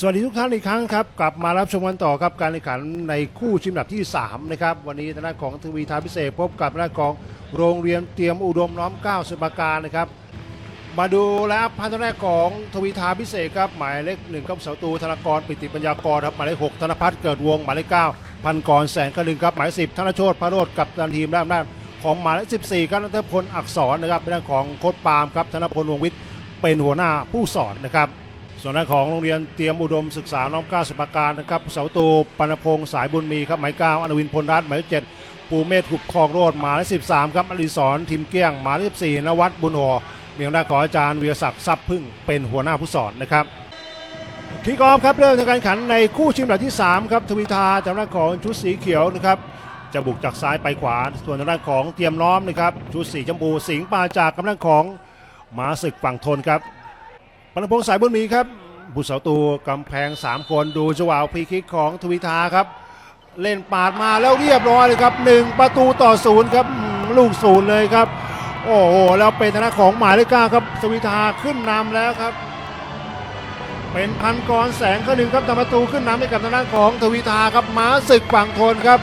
สวัสดีทุกท่านอีกครั้งครับ กลับมารับชมกันต่อครับการแข่งขันในคู่ชิงอันดับที่ 3 นะครับ วันนี้ทางด้านของทวีทาพิเศษพบกับทางด้านของโรงเรียนเตรียมอุดมน้อมเก้าสมุปการนะครับ มาดูแล้วพันธุ์แรกของทวีทาพิเศษครับ หมายเลขหนึ่งครับเสาตูธนากรปิติปัญญากรครับหมายเลขหกธนพัฒน์เกิดวงหมายเลขเก้าพันกรแสนกระลึงครับหมายสิบธนโชตพระโรดกับตันทีมด้านด้านของหมายเลขสิบสี่ครับนัทพลอักษรนะครับเป็นด้านของโค้ชปาล์มครับธนพลวงวิทย์เป็นหัวหน้าผู้สอนนะครับ ส่วนด้านของโรงเรียนเตรียมอุดมศึกษาน้อมเกล้าสมุทรปาการนะครับเสาตูปนพงศ์สายบุญมีครับหมายเก้าอนุวินพลรัตน์หมายเลขเจ็ดปูเมธหุบคลองโรดหมายเลขสิบสามครับอริสรทิมเกี้ยงหมายเลขสิบสี่นวัดบุญหอมีทางด้านของอาจารย์วีรศักดิ์ทรัพย์พึ่งเป็นหัวหน้าผู้สอนนะครับคีกอฟครับเริ่มทำการแข่งขันในคู่ชิงอันดับที่3ครับทวิทาจากด้านของชุดสีเขียวนะครับจะบุกจากซ้ายไปขวา ส่วนทางด้านของเตรียมล้อมนะครับชุดสีชมพูสิงห์ปาจากกำลังของมาศึกฝั่งทนครับ ปนพงศ์สายบุญมีครับบุษเสาตูกำแพง 3 คนดูจังหวะฟรีคิกของทวิทาครับ เล่นปาดมาแล้วเรียบร้อยเลยครับ 1 ประตูต่อศูนย์ครับลูกศูนย์เลยครับ โอ้โหแล้วเป็นธนาของหมายเลขเก้าครับทวิทาขึ้นนำแล้วครับ เป็นพันกรแสงก็หนึ่งครับทำประตูขึ้นนำให้กับทางด้านของทวิทาครับม้าศึกฝั่งทนครับ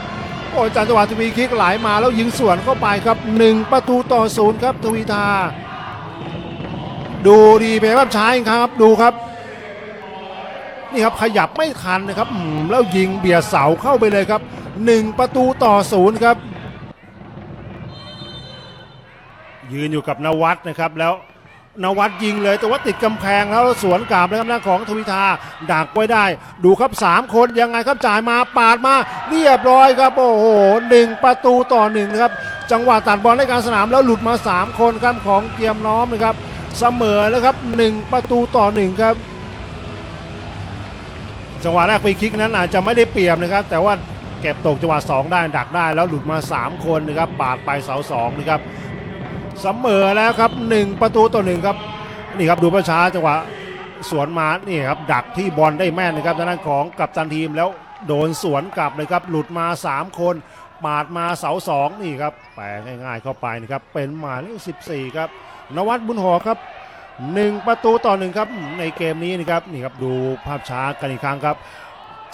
โอ้จันจังหวะทวีคิกไหลมาแล้วยิงสวนเข้าไปครับ 1 ประตูต่อศูนย์ครับทวิทา ดูดีเพย์ภาพช้าครับ ดูครับ นี่ครับขยับไม่ทันนะครับอืมแล้วยิงเบียดเสาเข้าไปเลยครับ 1 ประตูต่อศูนย์ครับ ยืนอยู่กับนวัดนะครับแล้วนวัดยิงเลยแต่ว่าติดกำแพงแล้วสวนกลับนะครับหน้าของทวิทาดักไว้ได้ ดูครับ 3 คนยังไงครับจ่ายมาปาดมาเรียบร้อยครับ โอ้โหหนึ่งประตูต่อหนึ่งนะครับ จังหวะตัดบอลในการสนามแล้วหลุดมา 3 คนครับของเกียมน้อมนะครับ เสมอแล้วครับ 1 ประตูต่อหนึ่งครับ จังหวะแรกฟรีคิกนั้นอาจจะไม่ได้เปรียบนะครับ แต่ว่าเก็บตกจังหวะ2ได้ดักได้แล้วหลุดมา 3 คนนะครับปาดไปเสา2นะครับเสมอแล้วครับ 1 ประตูต่อหนึ่งครับนี่ครับดูประช้าจังหวะสวนมานี่ครับดักที่บอลได้แม่นนะครับทางด้านของกัปตันทีมแล้วโดนสวนกลับเลยครับ หลุดมา 3 คนปาดมาเสา2นี่ครับแปลง่ายๆเข้าไปนะครับเป็นหมายเลข14 ครับ นวัดบุญหอครับหนึ่งประตูต่อหนึ่งครับในเกมนี้นะครับนี่ครับดูภาพช้ากันอีกครั้งครับ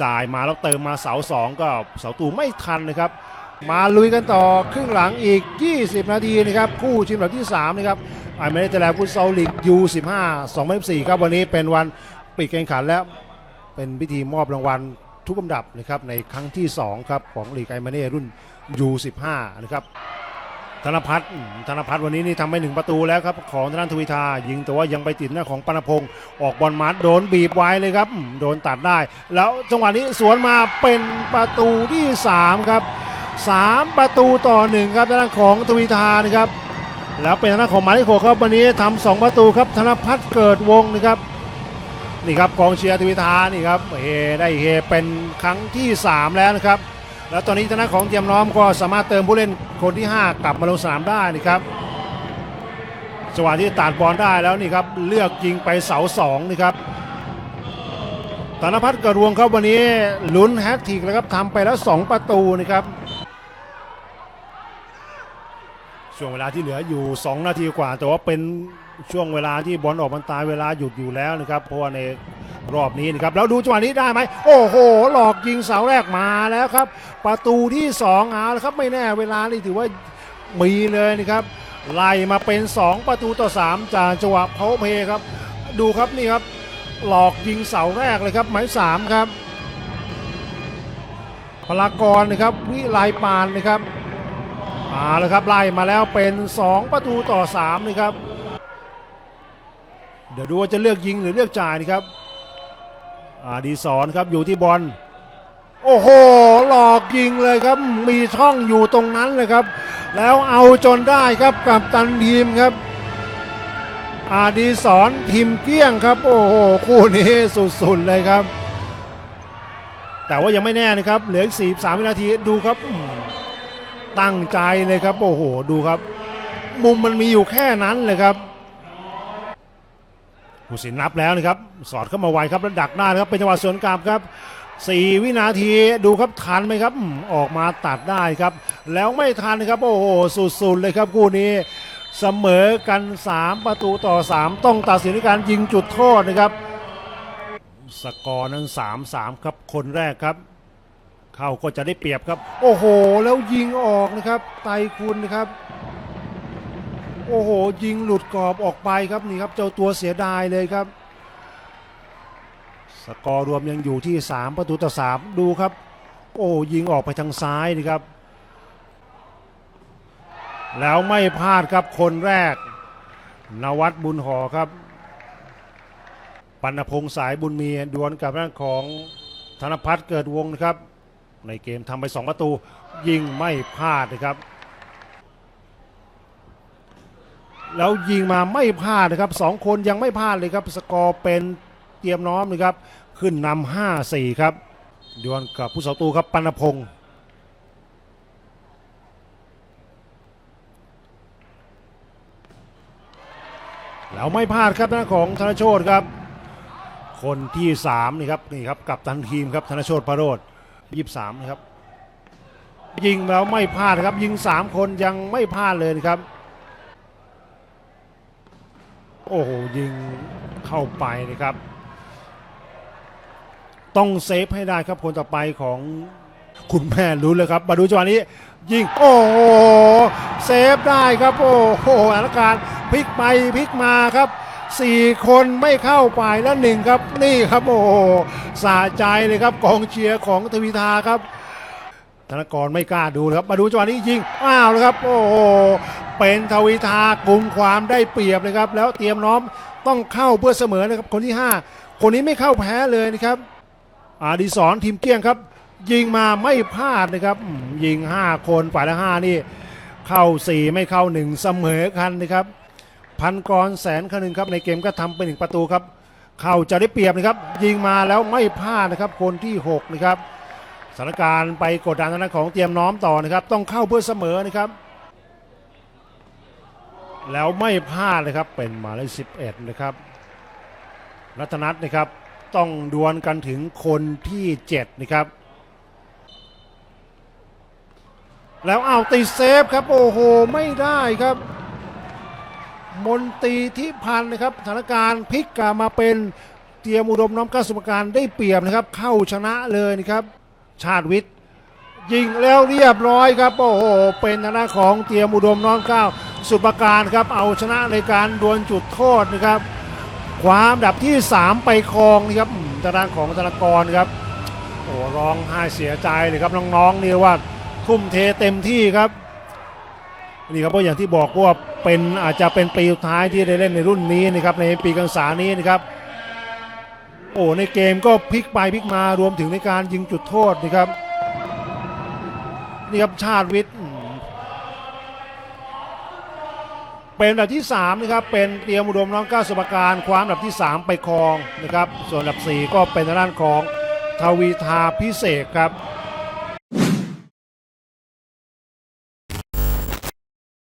จ่ายมาแล้วเติมมาเสาสองก็เสาตูไม่ทันนะครับ มาลุยกันต่อครึ่งหลังอีก 20 นาทีนะครับคู่ชิงแบบที่3นะครับไอเมเนเจอร์แลนด์ฟุตซอลลีกยู15 2024ครับวันนี้เป็นวันปิดการแข่งขันและเป็นพิธีมอบรางวัลทุกลำดับนะครับในครั้งที่ 2 ครับ ของลีกไอเมเน่รุ่น U15 นะครับ ธนพัฒน์ธนพัฒน์วันนี้นี่ทำไปหนึ่งประตูแล้วครับของธนาทวีทายิงแต่ว่ายังไปติดหน้าของปนพงศ์ออกบอลมาโดนบีบไว้เลยครับโดนตัดได้ แล้วจังหวะนี้สวนมาเป็นประตูที่ 3 ครับ 3 ประตูต่อหนึ่งครับทางด้านของทวีทานะครับแล้วเป็นทางของหมายเลขหกครับวันนี้ทำสองประตูครับธนพัฒน์เกิดวงนะครับนี่ครับกองเชียร์ทวีทานี่ครับเฮได้เฮเป็นครั้งที่ 3 แล้วนะครับ แล้วตอนนี้ทางด้านของเตรียมน้อมก็สามารถเติมผู้เล่นคนที่ 5 กลับมาลงสนามได้นะครับจังหวะที่ตัดบอลได้แล้วนี่ครับเลือกยิงไปเสาสองนี่ครับธนพัฒน์เกิดวงครับวันนี้ลุ้นแฮตทิกแล้วครับทำไปแล้ว 2 ประตูนะครับช่วงเวลาที่เหลืออยู่ 2 นาทีกว่า แต่ว่าเป็นช่วงเวลาที่บอลออกมันตายเวลาหยุดอยู่แล้วนะครับเพราะว่าใน รอบนี้นะครับแล้วดูจังหวะนี้ได้ไหมโอ้โห หลอกยิงเสาแรกมาแล้วครับ ประตูที่2เอาละครับไม่แน่เวลานี่ถือว่ามีเลยนะครับไล่มาเป็น 2 ประตูต่อ 3 จากจังหวะเพาเพครับ ดูครับนี่ครับ หลอกยิงเสาแรกเลยครับหมายสามครับพลากรนะครับวิไลปานนะครับมาแล้วครับไล่มาแล้วเป็น 2 ประตูต่อ3นะครับเดี๋ยวดูว่าจะเลือกยิงหรือเลือกจ่ายนะครับ อาดีสอนครับอยู่ที่บอลโอ้โหหลอกยิงเลยครับ มีช่องอยู่ตรงนั้นเลยครับ แล้วเอาจนได้ครับกับตันทีมครับอาดีสอนทีมเกี้ยงครับ โอ้โหคู่นี้สุดๆเลยครับ แต่ว่ายังไม่แน่นะครับ เหลืออีก43วินาทีดูครับอืมตั้งใจเลยครับ โอ้โหดูครับ มุมมันมีอยู่แค่นั้นเลยครับ ผู้สินนับแล้วนะครับ สอดเข้ามาไวครับแล้วดักได้นะครับเป็นจังหวะสวนกลับครับ4วินาทีดูครับทันไหมครับออกมาตัดได้ครับ แล้วไม่ทันครับโอ้โหสุดๆเลยครับคู่นี้เสมอกัน 3 ประตูต่อ 3 ต้องตัดสินด้วยการยิงจุดโทษนะครับ สกอร์นั้น 3-3 ครับคนแรกครับ เข้าก็จะได้เปรียบครับ โอ้โห แล้วยิงออกนะครับไตคุณนะครับ โอ้โห ยิงหลุดกรอบออกไปครับนี่ครับเจ้าตัวเสียดายเลยครับ สกอร์รวมยังอยู่ที่ 3 ประตูต่อ 3 ดูครับ โอ้ยิงออกไปทางซ้ายนี่ครับ แล้วไม่พลาดครับคนแรก นวัดบุญหอครับ ปัณพงษ์สายบุญมีดวลกับด้านของธนพัฒน์เกิดวงนะครับ ในเกมทำไป 2 ประตู ยิงไม่พลาดนะครับ แล้วยิงมาไม่พลาดนะครับสองคนยังไม่พลาดเลยครับสกอร์เป็นเตรียมน้อมนะครับขึ้นนำห้าสี่ครับดวลกับผู้สาตูครับปัณพงษ์แล้วไม่พลาดครับหน้าของธนโชตครับ คนที่สามนี่ครับนี่ครับกับตันทีมครับธนโชตประโรดยี่สามนะครับยิงแล้วไม่พลาดครับยิงสามคนยังไม่พลาดเลยครับ โอ้โหยิงเข้าไปนะครับ ต้องเซฟให้ได้ครับคนต่อไปของคุณแม่รู้เลยครับมาดูจังหวะนี้ ยิงโอ้โหเซฟได้ครับโอ้โหสถานการพลิกไปพลิกมาครับสี่คนไม่เข้าไปแล้วหนึ่งครับ นี่ครับโอ้โหสะใจเลยครับกองเชียร์ของทวีทาครับธนกรไม่กล้าดูครับ มาดูจังหวะนี้ยิงอ้าวเลยครับ โอ้โห เป็นทวิทากลุ่มความได้เปรียบเลยครับ แล้วเตรียมน้อมต้องเข้าเพื่อเสมอนะครับคนที่ 5 คนนี้ไม่เข้าแพ้เลยนะครับอาดิศรทีมเกี้ยงครับ ยิงมาไม่พลาดนะครับ ยิง 5 คนฝ่ายละ5นี่ เข้า 4 ไม่เข้า 1 เสมอกันนะครับ พันกรแสนคนึงครับในเกมก็ทำไปหนึ่งประตูครับ เข้าจะได้เปรียบนะครับ ยิงมาแล้วไม่พลาดนะครับคนที่ 6 นะครับสถานการณ์ไปกดดันทางด้านของเตรียมน้อมต่อนะครับ ต้องเข้าเพื่อเสมอนะครับ แล้วไม่พลาดเลยครับเป็นหมายเลข11นะครับรัตนัทนะครับต้องดวลกันถึงคนที่7นะครับ แล้วเอาตีเซฟครับโอ้โหไม่ได้ครับ มนตีที่พันนะครับสถานการณ์พลิกกลับมาเป็นเตรียมอุดมน้อมก้าวสมการได้เปรียบนะครับ เข้าชนะเลยนะครับ ชาติวิทย์ยิงแล้วเรียบร้อยครับ โอ้โหเป็นทางด้าของเตรียมอุดมน้อมก้าว สุประการครับเอาชนะในการดวลจุดโทษนะครับความดับที่ 3 ไปครองนะครับอืมทางของธนากรครับโอ้ร้องไห้เสียใจเลยครับน้องๆนี่ว่าทุ่มเทเต็มที่ครับนี่ครับเพราะอย่างที่บอกว่าเป็นอาจจะเป็นปีสุดท้ายที่ได้เล่นในรุ่นนี้นะครับในปีการศึกษานี้นะครับโอ้ในเกมก็พลิกไปพลิกมารวมถึงในการยิงจุดโทษนะครับนี่ครับชาติวิทย์อืม เป็นอันดับที่3นะครับเป็นเตรียมอุดมน้องก้าวสมการคว้าอันดับที่ 3 ไปครองนะครับส่วนอันดับ 4 ก็เป็นด้านของทวีทาพิเศษครับ